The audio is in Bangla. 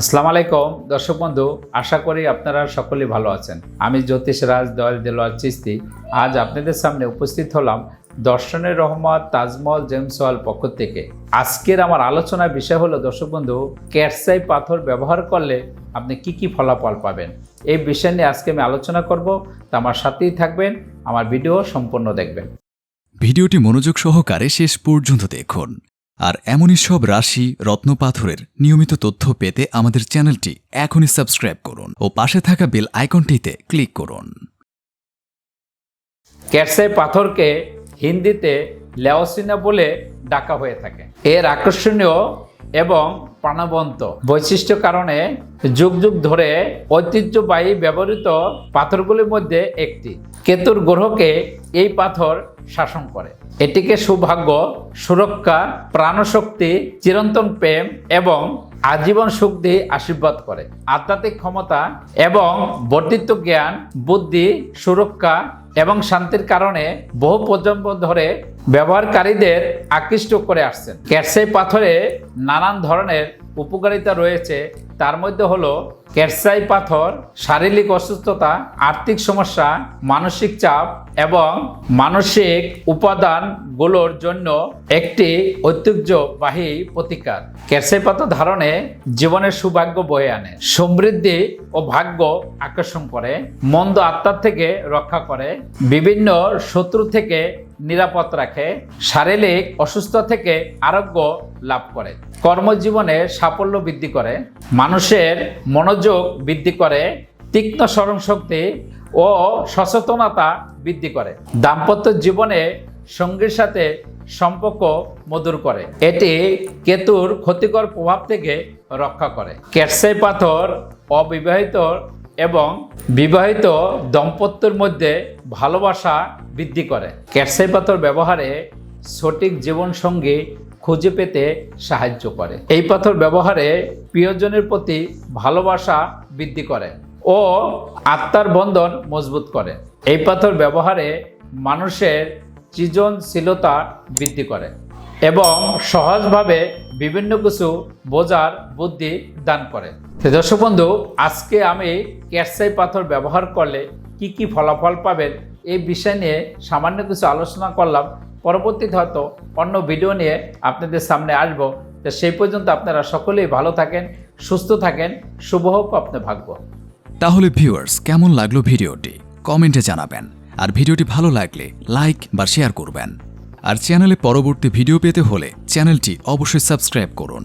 আসসালামু আলাইকুম, দর্শক বন্ধু, আশা করি আপনারা সকলেই ভালো আছেন। আমি জ্যোতিষ রাজ, দয়াল দেলোয়ার চিস্তি। আজ আপনাদের সামনে উপস্থিত হলাম দর্শনের রহমত তাজমহল জেমস হল পক্ষ থেকে। আজকের আমার আলোচনার বিষয় হলো, দর্শক বন্ধু, ক্যাটসাই পাথর ব্যবহার করলে আপনি কি কি ফলাফল পাবেন? এই বিষয় নিয়ে আজকে আমি আলোচনা করব। তা আমার সাথেই থাকবেন, আমার ভিডিও সম্পূর্ণ দেখবেন। ভিডিওটি মনোযোগ সহকারে শেষ পর্যন্ত দেখুন। আর এমনই সব রাশি রত্নপাথরের নিয়মিত তথ্য পেতে আমাদের চ্যানেলটি এখনই সাবস্ক্রাইব করুন ও পাশে থাকা বেল আইকনটিতে ক্লিক করুন। ক্যাটসে পাথরকে হিন্দিতে লেওসিনা বলে ডাকা হয়ে থাকে। এর আকর্ষণীয় এবং প্রাণবন্ত। বৈশিষ্ট্য কারণে যুগ যুগ ধরে ঐতিহ্যবাহী ব্যবহৃত পাথরগুলির মধ্যে একটি। কেতুর গ্রহকে এই পাথর শাসন করে। এটিকে সৌভাগ্য, সুরক্ষা, প্রাণশক্তি, চিরন্তন প্রেম এবং আজীবন সুখ দিয়ে আশীর্বাদ করে। আধ্যাত্মিক ক্ষমতা এবং বর্ধিত জ্ঞান, বুদ্ধি, সুরক্ষা এবং শান্তির কারণে বহু প্রজন্ম ধরে ব্যবহারকারীদের আকৃষ্ট করে আসছেন। ক্যাটসাই পাথরে নানান ধরনের উপকারিতা রয়েছে। তার মধ্যে হলো ক্যাটসাই পাথর, শারীরিক অসুস্থতা, আর্থিক সমস্যা, মানসিক চাপ এবং মানসিক উপাদানগুলোর জন্য একটি ঐতিহ্যবাহী প্রতিকার। ক্যাটসাই পাথর ধারণে জীবনের সৌভাগ্য বয়ে আনে, সমৃদ্ধি ও ভাগ্য আকর্ষণ করে, মন্দ আত্মার থেকে রক্ষা করে বিভিন্ন শত্রু থেকে নিরাপদ রাখে, শারীরিক অসুস্থ থেকে আরোগ্য লাভ করে। কর্মজীবনে সাফল্য বৃদ্ধি করে, মানুষের মনোযোগ বৃদ্ধি করে, তীক্ষ্ণ স্মরণশক্তি ও সচেতনতা বৃদ্ধি করে। দাম্পত্য জীবনে সঙ্গীর সাথে সম্পর্ক মধুর করে। এটি কেতুর ক্ষতিকর প্রভাব থেকে রক্ষা করে। ক্যাটসাই পাথর অবিবাহিত এবং বিবাহিত দম্পত্যের মধ্যে ভালোবাসা বৃদ্ধি করে। ক্যাটসাই পাথর ব্যবহারে সঠিক জীবনসঙ্গী খুঁজে পেতে সাহায্য করে। এই পাথর ব্যবহারে প্রিয়জনের প্রতি ভালোবাসা বৃদ্ধি করে ও আত্মার বন্ধন মজবুত করে। এই পাথর ব্যবহারে মানুষের সৃজনশীলতা বৃদ্ধি করে এবং সহজভাবে বিভিন্ন কিছু বোঝার বুদ্ধি দান করে। তো দর্শক বন্ধু, আজকে আমি ক্যাটসাই পাথর ব্যবহার করলে কি কি ফলাফল পাবেন এই বিষয় নিয়ে সামান্য কিছু আলোচনা করলাম। পরবর্তীতে হয়তো অন্য ভিডিও নিয়ে আপনাদের সামনে আসব। তো সেই পর্যন্ত আপনারা সকলেই ভালো থাকেন, সুস্থ থাকেন, শুভ হোক আপনার ভাগ্য। তাহলে ভিউয়ার্স, কেমন লাগল ভিডিওটি? কমেন্টে জানাবেন। আর ভিডিওটি ভালো লাগলে লাইক বা শেয়ার করবেন। আর চ্যানেলে পরবর্তী ভিডিও পেতে হলে চ্যানেলটি অবশ্যই সাবস্ক্রাইব করুন।